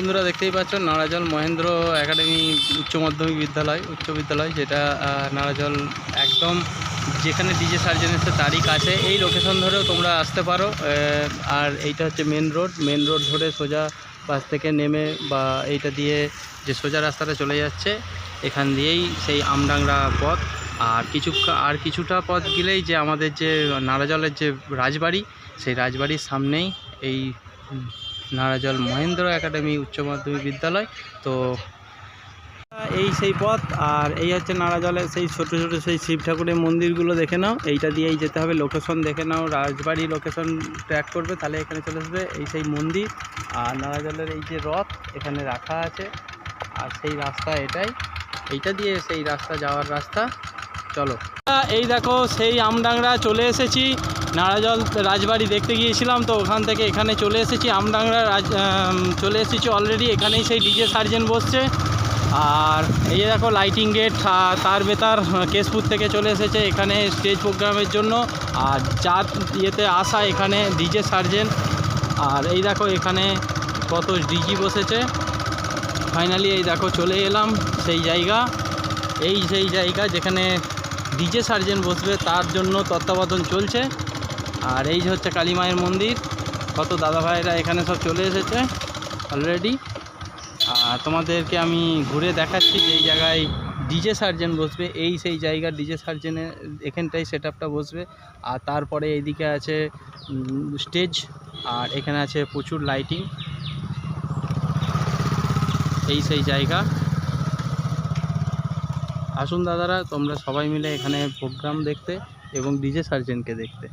বন্ধুরা দেখতেই পাচ্ছ, নারাজল মহেন্দ্র একাডেমি উচ্চ মাধ্যমিক বিদ্যালয়, উচ্চ বিদ্যালয়, যেটা নারাজল একদম যেখানে ডিজে সার্জন এসে তারই কাছে। এই লোকেশন ধরেও তোমরা আসতে পারো আর এইটা হচ্ছে মেন রোড মেন রোড ধরে সোজা বাস থেকে নেমে বা এইটা দিয়ে যে সোজা রাস্তাটা চলে যাচ্ছে, এখান দিয়েই সেই আমডাংরা পথ। আর কিছু, আর কিছুটা পথ গেলেই যে আমাদের যে নারাজলের যে রাজবাড়ি, সেই রাজবাড়ির সামনেই এই নারাজল মহেন্দ্র একাডেমি উচ্চ মাধ্যমিক বিদ্যালয়। তো, এই সেই পথ, আর এই হচ্ছে নারাজলের সেই ছোট ছোট সেই শিব ঠাকুরের মন্দিরগুলো দেখে নাও। এইটা দিয়েই যেতে হবে লোকেশন দেখে নাও, রাজবাড়ি লোকেশন ট্র্যাক করবে, তাহলে এখানে চলে আসবে এই সেই মন্দির। আর নারাজলের এই যে রথ, এখানে রাখা আছে। আর সেই রাস্তা এটাই। এইটা দিয়ে সেই রাস্তা যাওয়ার রাস্তা। চলো। এই দেখো সেই আমডাংরা চলে এসেছি। নারাজল রাজবাড়ি দেখতে গিয়েছিলাম তো ওখান থেকে এখানে চলে এসেছি। আমডাংরা রাজ চলে এসেছি অলরেডি এখানেই সেই ডিজে সার্জেন বসছে। আর এই দেখো লাইটিং গেট তার বেতার কেশপুর থেকে চলে এসেছে এখানে স্টেজ প্রোগ্রামের জন্য। আর যার ইয়েতে আসা এখানে ডিজে সার্জেন। আর এই দেখো এখানে কত ডিজি বসেছে। ফাইনালি এই দেখো চলে এলাম সেই জায়গা। এই সেই জায়গা যেখানে ডিজে সার্জেন বসবে, তার জন্য তত্ত্বাবধান চলছে। আর এই যে হচ্ছে কালী মায়ের মন্দির, কত দাদা ভাইরা এখানে সব চলে এসেছে অলরেডি আর তোমাদেরকে আমি ঘুরে দেখাচ্ছি যে এই জায়গায় ডিজে সার্জেন বসবে, এই সেই জায়গা ডিজে সার্জেনের এখানটাই সেট আপটা বসবে। আর তারপরে এইদিকে আছে স্টেজ আর এখানে আছে প্রচুর লাইটিং এই সেই জায়গা। আসুন দাদারা তোমরা সবাই মিলে এখানে প্রোগ্রাম দেখতে এবং ডিজে সার্জেনকে দেখতে।